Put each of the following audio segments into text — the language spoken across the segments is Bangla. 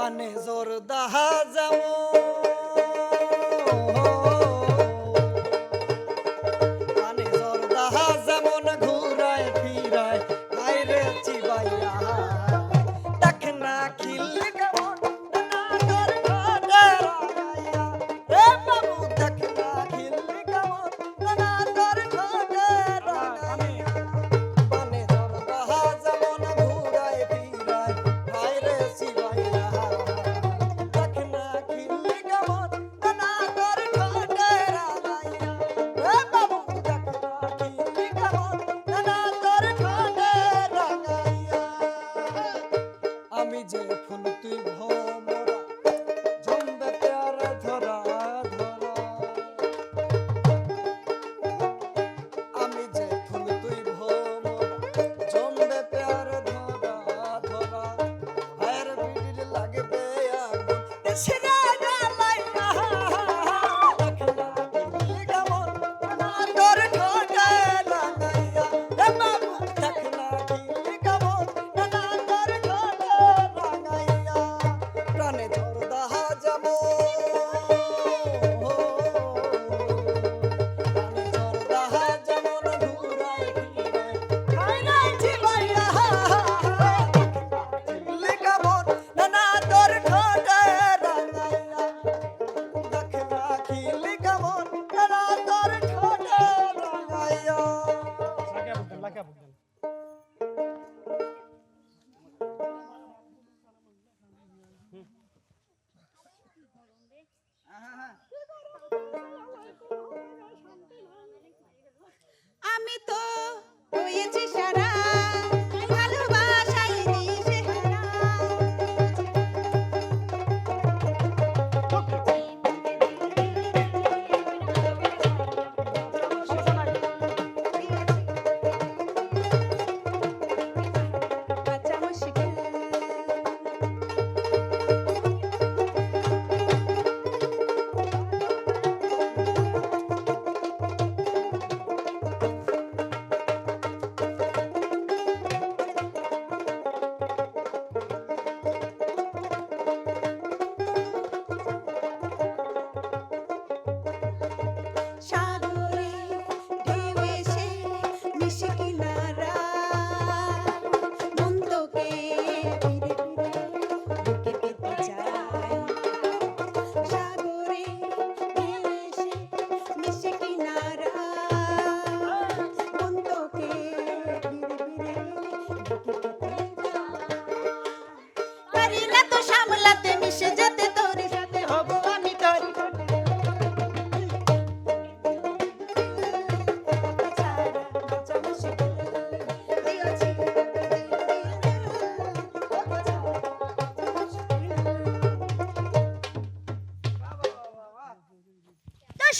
পানে জোর দাহা যাও 这个。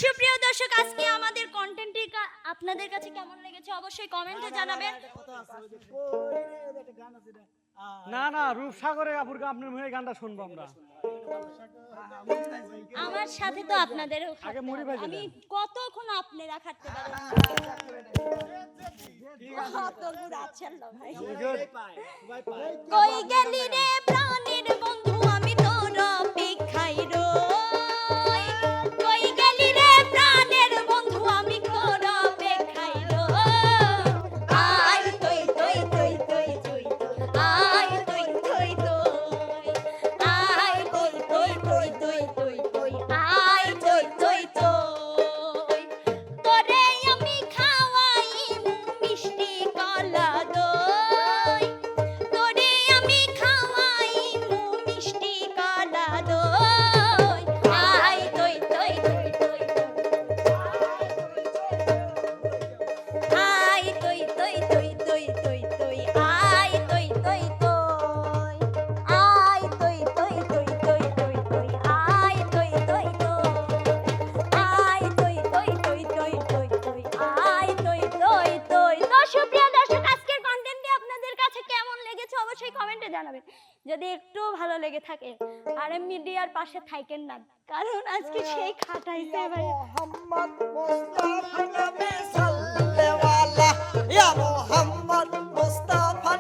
সুপ্রিয় দর্শক আজকে আমাদের কন্টেন্টটি আপনাদের কাছে কেমন লেগেছে অবশ্যই কমেন্টে জানাবেন। না না রূপসাগরে আপুর আপনার মুখে গানটা শুনব আমরা। আমার সাথে তো আপনাদের আমি কতক্ষণ আপনারা খাটতে পারেন ভাই? কই গেলি রে প্রাণের বন্ধু? থাকে আর মিডিয়ার পাশে থাকেন না। কারণ আজকে সেই খাটাইতে ভাই। মোহাম্মদ মুস্তাফা সাল্লাল্লাহু আলাইহি ইয়া মোহাম্মদ মুস্তাফা